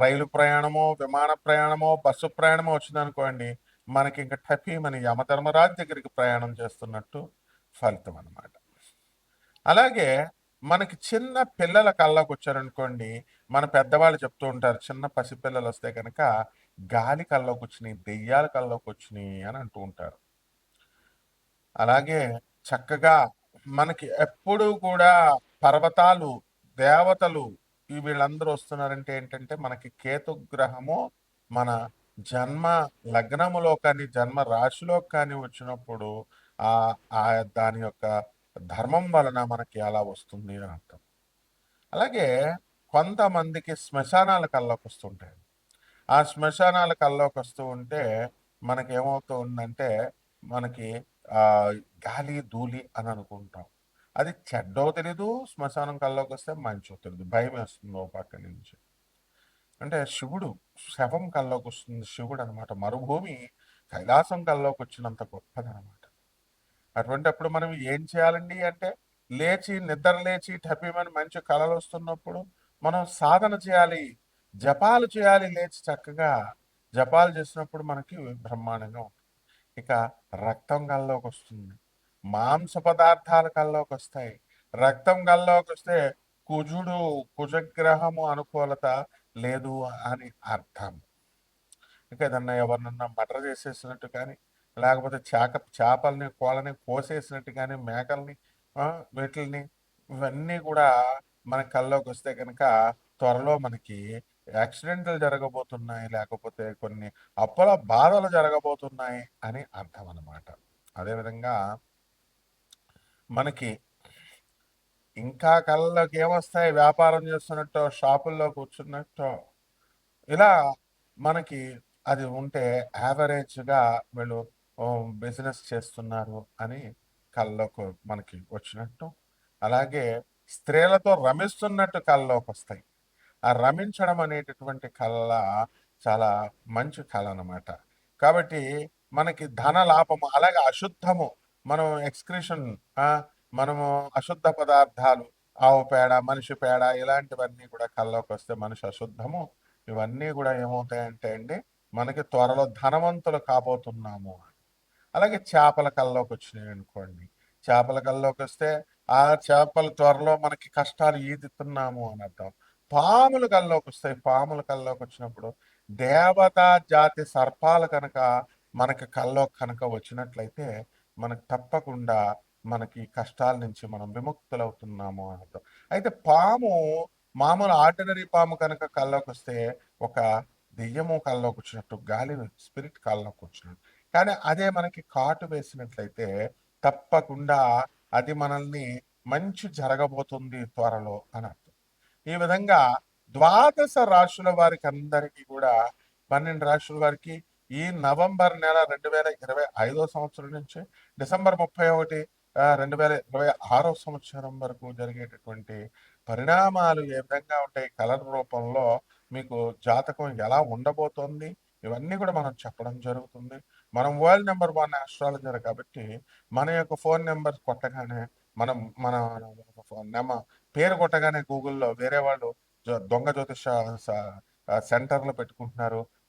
రైలు ప్రయాణమో విమాన ప్రయాణమో బస్సు ప్రయాణమో వచ్చిందనుకోండి మనకి ఇంకా టఫీ మన యమధర్మరాజు దగ్గరికి ప్రయాణం చేస్తున్నట్టు ఫలితం అనమాట అలాగే మనకి చిన్న పిల్లల కళ్ళకు వచ్చారనుకోండి మన పెద్దవాళ్ళు చెప్తూ ఉంటారు చిన్న పసిపిల్లలు వస్తే కనుక గాలి కళ్ళలోకి వచ్చినాయి దెయ్యాల కళ్ళలోకి వచ్చినాయి అని అంటూ ఉంటారు. అలాగే చక్కగా మనకి ఎప్పుడూ కూడా పర్వతాలు దేవతలు ఈ వీళ్ళందరూ వస్తున్నారంటే ఏంటంటే మనకి కేతు గ్రహము మన జన్మ లగ్నములో కానీ జన్మ రాశిలో కానీ వచ్చినప్పుడు ఆ ఆ దాని యొక్క ధర్మం వలన మనకి అలా వస్తుంది అని అర్థం. అలాగే కొంతమందికి శ్మశానాల కల్లోకి వస్తుంటాయి. ఆ శ్మశానాల కల్లోకి వస్తూ ఉంటే మనకి ఏమవుతూ ఉందంటే మనకి గాలి ధూళి అని అనుకుంటాం. అది చెడ్డో తెలీదు శ్మశానం కల్లోకి వస్తే మంచో తెలియదు భయం వేస్తుంది ఓ పక్క నుంచి. అంటే శివుడు శవం కల్లోకి వస్తుంది శివుడు అనమాట మరుభూమి కైలాసం కల్లోకి వచ్చినంత గొప్పదనమాట. అటువంటిప్పుడు మనం ఏం చేయాలండి అంటే లేచి నిద్ర లేచి టపీమని మంచి కళలు వస్తున్నప్పుడు మనం సాధన చేయాలి జపాలు చేయాలి లేచి చక్కగా. జపాలు చేసినప్పుడు మనకి బ్రహ్మాండంగా ఉంటుంది. ఇక రక్తం కల్లోకి వస్తుంది మాంస పదార్థాల కల్లోకి వస్తాయి. రక్తం కల్లోకి వస్తే కుజుడు కుజగ్రహము అనుకూలత లేదు అని అర్థం. ఇంకా ఏదన్నా ఎవరినన్నా మటర్ చేసేసినట్టు కానీ లేకపోతే చేక చేపల్ని కోళ్ళని కోసేసినట్టు కానీ మేకల్ని వీటిల్ని ఇవన్నీ కూడా మన కల్లోకి వస్తే కనుక త్వరలో మనకి యాక్సిడెంట్లు జరగబోతున్నాయి లేకపోతే కొన్ని అప్పుల బాధలు జరగబోతున్నాయి అని అర్థం అన్నమాట అదేవిధంగా మనకి ఇంకా కళ్ళలోకి ఏమొస్తాయి? వ్యాపారం చేస్తున్నట్టు షాపుల్లో కూర్చున్నట్టు ఇలా మనకి అది ఉంటే యావరేజ్గా వీళ్ళు బిజినెస్ చేస్తున్నారు అని కళ్ళలోకి మనకి వచ్చినట్టు. అలాగే స్త్రీలతో రమిస్తున్నట్టు కళ్ళలోకి వస్తాయి. ఆ రమించడం అనేటటువంటి కళ చాలా మంచి కళ అనమాట కాబట్టి మనకి ధన లాభము అలాగే అశుద్ధము మనం ఎక్స్క్రిషన్ మనము అశుద్ధ పదార్థాలు ఆవు పేడ మనిషి పేడ ఇలాంటివన్నీ కూడా కళ్ళలోకి వస్తే మనిషి అశుద్ధము. ఇవన్నీ కూడా ఏమవుతాయంటే అండి మనకి త్వరలో ధనవంతులు కాబోతున్నాము అలాగే చేపల కళ్ళలోకి వచ్చినాయి అనుకోండి. చేపల కళ్ళలోకి వస్తే ఆ చేపల త్వరలో మనకి కష్టాలు ఈదుతున్నాము అని అర్థం. పాముల కళ్ళలోకి వస్తాయి పాముల కళ్ళలోకి వచ్చినప్పుడు దేవతా జాతి సర్పాలు కనుక మనకి కల్లో కనుక వచ్చినట్లయితే మనకు తప్పకుండా మనకి కష్టాల నుంచి మనం విముక్తులవుతున్నాము అని అర్థం. అయితే పాము మామూలు ఆర్డినరీ పాము కనుక కళ్ళలోకి వస్తే ఒక దెయ్యము కళ్ళలోకి వచ్చినట్టు గాలి స్పిరిట్ కళ్ళలోకి వచ్చినట్టు. కానీ అదే మనకి కాటు వేసినట్లయితే తప్పకుండా అది మనల్ని మంచి జరగబోతుంది త్వరలో అని అర్థం. ఈ విధంగా ద్వాదశ రాశుల వారికి అందరికీ కూడా పన్నెండు రాశుల వారికి ఈ నవంబర్ నెల రెండు వేల ఇరవై ఐదో సంవత్సరం నుంచి డిసెంబర్ ముప్పై ఒకటి రెండు వేల ఇరవై ఆరో సంవత్సరం వరకు జరిగేటటువంటి పరిణామాలు ఏ విధంగా ఉంటాయి కలర్ రూపంలో మీకు జాతకం ఎలా ఉండబోతోంది ఇవన్నీ కూడా మనం చెప్పడం జరుగుతుంది. మనం వరల్డ్ నెంబర్ వన్ ఆస్ట్రాలజర్ కాబట్టి మన యొక్క ఫోన్ నెంబర్ కొట్టగానే మనం మన నెమ పేరు కొట్టగానే గూగుల్లో వేరే వాళ్ళు దొంగ జ్యోతిష సెంటర్లు పెట్టుకుంటున్నారు.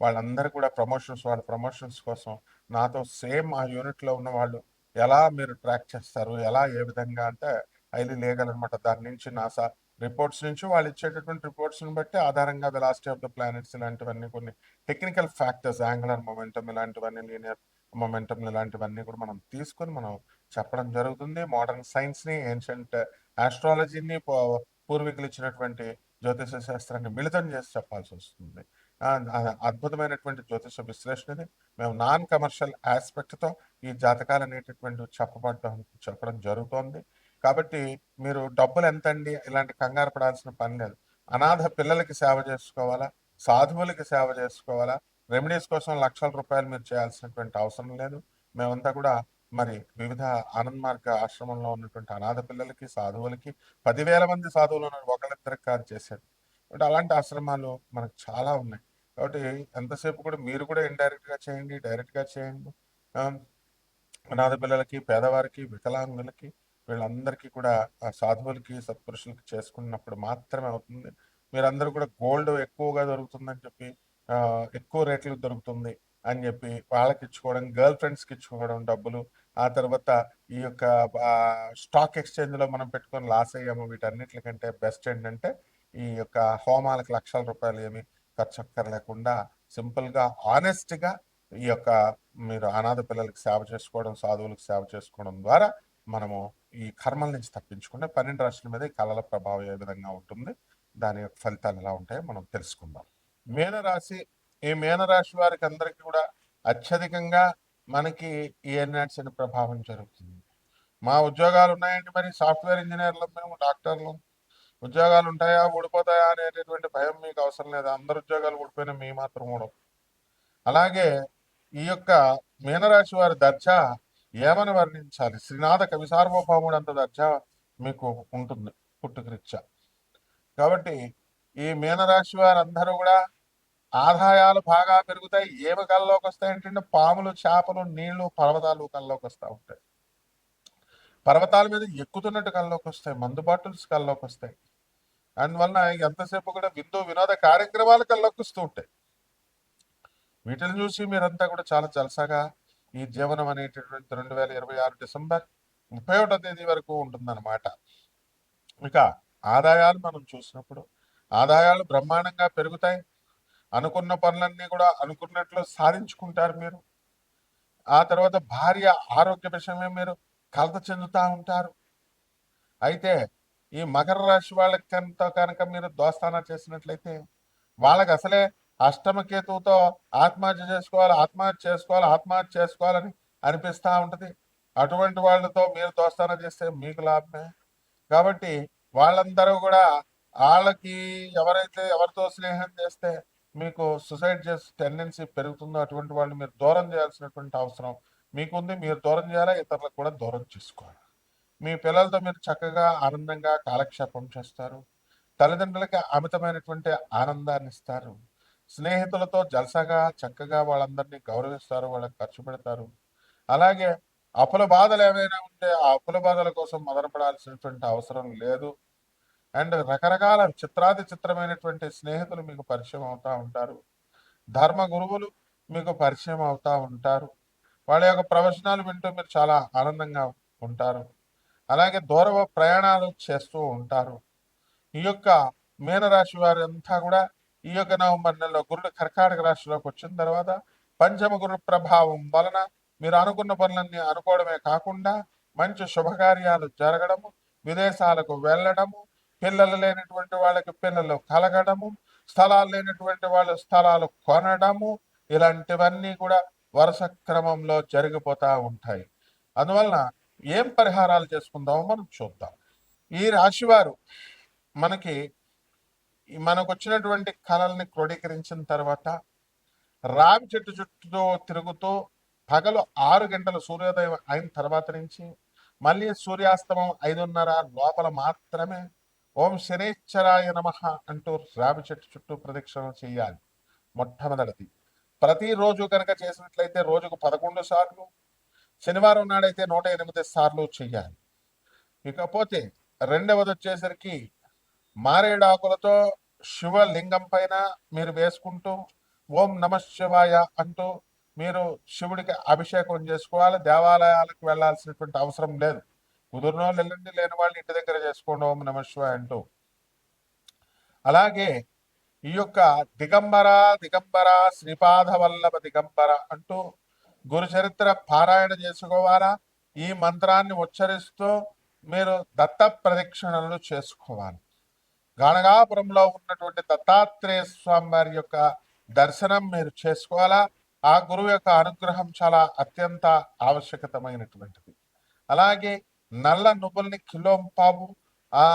వాళ్ళందరూ కూడా ప్రమోషన్స్ వాళ్ళ ప్రమోషన్స్ కోసం నాతో సేమ్ ఆ యూనిట్లో ఉన్న వాళ్ళు ఎలా మీరు ట్రాక్ చేస్తారు? ఎలా ఏ విధంగా? అంటే హైలీ లేగలనమాట దాని నుంచి నాసా రిపోర్ట్స్ నుంచి వాళ్ళు ఇచ్చేటటువంటి రిపోర్ట్స్ని బట్టి ఆధారంగా వెలాసిటీ ఆఫ్ ద ప్లానెట్స్ ఇలాంటివన్నీ కొన్ని టెక్నికల్ ఫ్యాక్టర్స్ యాంగులర్ మొమెంటం ఇలాంటివన్నీ లీనియర్ మొమెంటం ఇలాంటివన్నీ కూడా మనం తీసుకొని మనం చెప్పడం జరుగుతుంది. మోడర్న్ సైన్స్ని ఏన్షియంట్ ఆస్ట్రాలజీని పూర్వీకులు ఇచ్చినటువంటి జ్యోతిష శాస్త్రాన్ని మిళితం చేసి చెప్పాల్సి వస్తుంది అద్భుతమైనటువంటి జ్యోతిష విశ్లేషణని మేము నాన్ కమర్షియల్ ఆస్పెక్ట్తో ఈ జాతకాలు అనేటటువంటి చెప్పబడడం చెప్పడం జరుగుతోంది. కాబట్టి మీరు డబ్బులు ఎంత అండి ఇలాంటి కంగారు పడాల్సిన పని లేదు. అనాథ పిల్లలకి సేవ చేసుకోవాలా? సాధువులకి సేవ చేసుకోవాలా? రెమెడీస్ కోసం లక్షల రూపాయలు మీరు చేయాల్సినటువంటి అవసరం లేదు. మేమంతా కూడా మరి వివిధ ఆనంద్ మార్గ ఆశ్రమంలో ఉన్నటువంటి అనాథ పిల్లలకి సాధువులకి పదివేల మంది సాధువులు ఉన్నారు. ఒకళ్ళిద్దరికి కాదు చేసేది. అలాంటి ఆశ్రమాలు మనకు చాలా ఉన్నాయి. కాబట్టి ఎంతసేపు కూడా మీరు కూడా ఇండైరెక్ట్గా చేయండి డైరెక్ట్గా చేయండి అనాథ పిల్లలకి పేదవారికి వికలాంగులకి వీళ్ళందరికీ కూడా సాధువులకి సత్పురుషులకి చేసుకున్నప్పుడు మాత్రమే అవుతుంది. మీరందరూ కూడా గోల్డ్ ఎక్కువగా దొరుకుతుందని చెప్పి ఎక్కువ రేట్లు దొరుకుతుంది అని చెప్పి వాళ్ళకి ఇచ్చుకోవడం గర్ల్ ఫ్రెండ్స్కి ఇచ్చుకోవడం డబ్బులు. ఆ తర్వాత ఈ యొక్క స్టాక్ ఎక్స్చేంజ్లో మనం పెట్టుకొని లాస్ అయ్యాము వీటన్నిటికంటే బెస్ట్ ఏంటంటే ఈ యొక్క హోమాలకు లక్షల రూపాయలు ఏమి ఖర్చు అక్కర్లేకుండా సింపుల్గా ఆనెస్ట్గా ఈ యొక్క మీరు అనాథ పిల్లలకి సేవ చేసుకోవడం సాధువులకు సేవ చేసుకోవడం ద్వారా మనము ఈ కర్మల నుంచి తప్పించుకుంటే పన్నెండు రాశుల మీద ఈ కళల ప్రభావం ఏ విధంగా ఉంటుంది దాని యొక్క ఫలితాలు ఎలా ఉంటాయో మనం తెలుసుకుందాం. మీనరాశి ఈ మీనరాశి వారికి అందరికీ కూడా అత్యధికంగా మనకి ఈ ఎన్ఆర్సీ ప్రభావం జరుగుతుంది. మా ఉద్యోగాలు ఉన్నాయండి మరి సాఫ్ట్వేర్ ఇంజనీర్లు మేము డాక్టర్లు. ఉద్యోగాలు ఉంటాయా ఊడిపోతాయా అనేటటువంటి భయం మీకు అవసరం లేదు. అందరు ఉద్యోగాలు ఊడిపోయినా మీ మాత్రం ఊడవు. అలాగే ఈ యొక్క మీనరాశి వారి దర్జా ఏమని వర్ణించాలి? శ్రీనాథ కవి సార్వభౌముడు అంత దర్జా మీకు ఉంటుంది పుట్టుకరీత్యా కాబట్టి ఈ మీనరాశి వారందరూ కూడా ఆదాయాలు బాగా పెరుగుతాయి. ఏమి కల్లోకి వస్తాయి ఏంటంటే పాములు చేపలు నీళ్ళు పర్వతాలు కల్లోకి వస్తూ ఉంటాయి. పర్వతాల మీద ఎక్కుతున్నట్టు కల్లోకి వస్తాయి మందు బాటిల్స్ కల్లోకి వస్తాయి అందువలన ఎంతసేపు కూడా విందు వినోద కార్యక్రమాలకు లక్కుస్తూ ఉంటాయి. వీటిని చూసి మీరంతా కూడా చాలా జలసాగా ఈ జీవనం అనేటటువంటి రెండు వేల ఇరవై ఆరు డిసెంబర్ ముప్పై ఒకటో తేదీ వరకు ఉంటుందన్నమాట. ఇక ఆదాయాలు మనం చూసినప్పుడు ఆదాయాలు బ్రహ్మాండంగా పెరుగుతాయి. అనుకున్న పనులన్నీ కూడా అనుకున్నట్లు సాధించుకుంటారు మీరు. ఆ తర్వాత భార్య ఆరోగ్య విషయమే మీరు కలత చెందుతూ ఉంటారు. అయితే ఈ మకర రాశి వాళ్ళకి కనుక మీరు దోస్తానా చేసినట్లయితే వాళ్ళకి అసలే అష్టమ కేతువుతో ఆత్మహత్య చేసుకోవాలి ఆత్మహత్య చేసుకోవాలి ఆత్మహత్య చేసుకోవాలని అనిపిస్తూ ఉంటుంది. అటువంటి వాళ్ళతో మీరు దోస్తానా చేస్తే మీకు లాభమే. కాబట్టి వాళ్ళందరూ కూడా వాళ్ళకి ఎవరైతే ఎవరితో స్నేహం చేస్తే మీకు సుసైడ్ చేసే టెండెన్సీ పెరుగుతుందో అటువంటి వాళ్ళు మీరు దూరం చేయాల్సినటువంటి అవసరం మీకుంది మీరు దూరం చేయాలా ఇతరులకు కూడా దూరం చేసుకోవాలి? మీ పిల్లలతో మీరు చక్కగా ఆనందంగా కాలక్షేపం చేస్తారు. తల్లిదండ్రులకి అమితమైనటువంటి ఆనందాన్ని ఇస్తారు. స్నేహితులతో జలసగా చక్కగా వాళ్ళందరినీ గౌరవిస్తారు వాళ్ళకి ఖర్చు పెడతారు. అలాగే అప్పుల బాధలు ఏమైనా ఉంటే ఆ అప్పుల బాధల కోసం మొదలుపడాల్సినటువంటి అవసరం లేదు. అండ్ రకరకాల చిత్రాది చిత్రమైనటువంటి స్నేహితులు మీకు పరిచయం అవుతూ ఉంటారు. ధర్మ గురువులు మీకు పరిచయం అవుతూ ఉంటారు. వాళ్ళ యొక్క ప్రవచనాలు వింటూ మీరు చాలా ఆనందంగా ఉంటారు. అలాగే దూర ప్రయాణాలు చేస్తూ ఉంటారు. ఈ యొక్క మీనరాశి వారి అంతా కూడా ఈ యొక్క నవంబర్ నెలలో గురుడు కర్కాటక రాశిలోకి వచ్చిన తర్వాత పంచమ గురు ప్రభావం వలన మీరు అనుకున్న పనులన్నీ అనుకోవడమే కాకుండా మంచి శుభకార్యాలు జరగడము విదేశాలకు వెళ్ళడము పిల్లలు లేనటువంటి వాళ్ళకి పిల్లలు కలగడము స్థలాలు లేనటువంటి వాళ్ళు స్థలాలు కొనడము ఇలాంటివన్నీ కూడా వరుస క్రమంలో జరిగిపోతూ ఉంటాయి. అందువలన ఏం పరిహారాలు చేసుకుందామో మనం చూద్దాం. ఈ రాశివారు మనకి మనకు వచ్చినటువంటి కళల్ని క్రోడీకరించిన తర్వాత రావి చెట్టు చుట్టూ తిరుగుతూ పగలు ఆరు గంటల సూర్యోదయం అయిన తర్వాత నుంచి మళ్ళీ సూర్యాస్తమం ఐదున్నర లోపల మాత్రమే ఓం శనేశ్వరాయ నమ అంటూ రావి చెట్టు చుట్టూ ప్రదక్షిణ చేయాలి మొట్టమొదటిది. ప్రతిరోజు కనుక చేసినట్లయితే రోజుకు పదకొండు సార్లు శనివారం నాడైతే నూట ఎనిమిది సార్లు చెయ్యాలి. ఇకపోతే రెండవది వచ్చేసరికి మారేడాకులతో శివలింగం పైన మీరు వేసుకుంటూ ఓం నమ శివాయ అంటూ మీరు శివుడికి అభిషేకం చేసుకోవాలి దేవాలయాలకు వెళ్ళాల్సినటువంటి అవసరం లేదు. కుదిరిన వాళ్ళు వెళ్ళండి లేని వాళ్ళు ఇంటి దగ్గర చేసుకోండి ఓం నమ శివాయ అంటూ. అలాగే ఈ యొక్క దిగంబర దిగంబర శ్రీపాద వల్లభ దిగంబర అంటూ గురు చరిత్ర పారాయణ చేసుకోవాలా? ఈ మంత్రాన్ని ఉచ్చరిస్తూ మీరు దత్త ప్రదక్షిణలు చేసుకోవాలి. గాణగాపురంలో ఉన్నటువంటి దత్తాత్రేయ స్వామి వారి యొక్క దర్శనం మీరు చేసుకోవాలా? ఆ గురువు యొక్క అనుగ్రహం చాలా అత్యంత ఆవశ్యకతమైనటువంటిది. అలాగే నల్ల నువ్వుల్ని కిలోంపాబు ఆ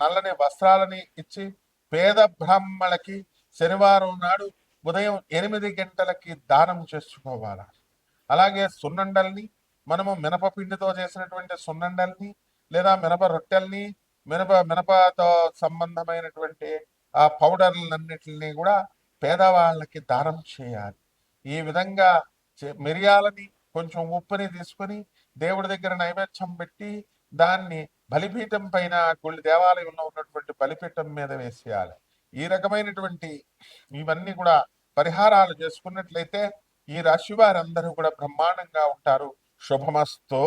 నల్లని వస్త్రాలని ఇచ్చి పేద బ్రాహ్మణులకి శనివారం నాడు ఉదయం ఎనిమిది గంటలకి దానం చేసుకోవాలి? అలాగే సున్నండల్ని మనము మినపపిండితో చేసినటువంటి సున్నండల్ని లేదా మినప రొట్టెల్ని మినప మినపతో సంబంధమైనటువంటి ఆ పౌడర్లన్నిటిని కూడా పేదవాళ్ళకి దానం చేయాలి. ఈ విధంగా మిరియాలని కొంచెం ఉప్పుని తీసుకొని దేవుడి దగ్గర నైవేద్యం పెట్టి దాన్ని బలిపీఠం పైన గుళ్ళ దేవాలయంలో ఉన్నటువంటి బలిపీఠం మీద వేసేయాలి. ఈ రకమైనటువంటి ఇవన్నీ కూడా పరిహారాలు చేసుకున్నట్లయితే ఈ రాశి వారందరూ కూడా బ్రహ్మాండంగా ఉంటారు. శుభమస్తో.